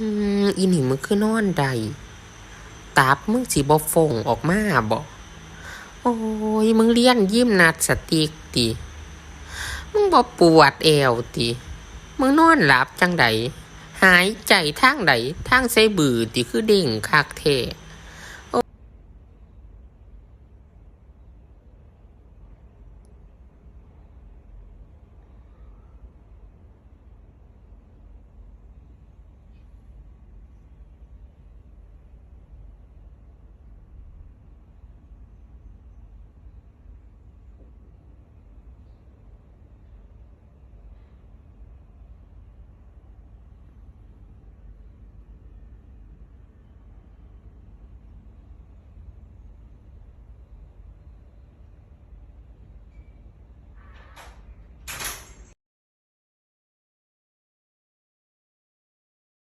อืมอีนี่มึงคือนอนใดตับมึงสิบ่ฟงออกมาบ่โอ้ยมึงเลี้ยนยิ้มนัดสติกติ มึงบ่ปวดเอวติ มึงนอนหลับจังใดหายใจทางใดทางใส่บือติคือเด้งคักเท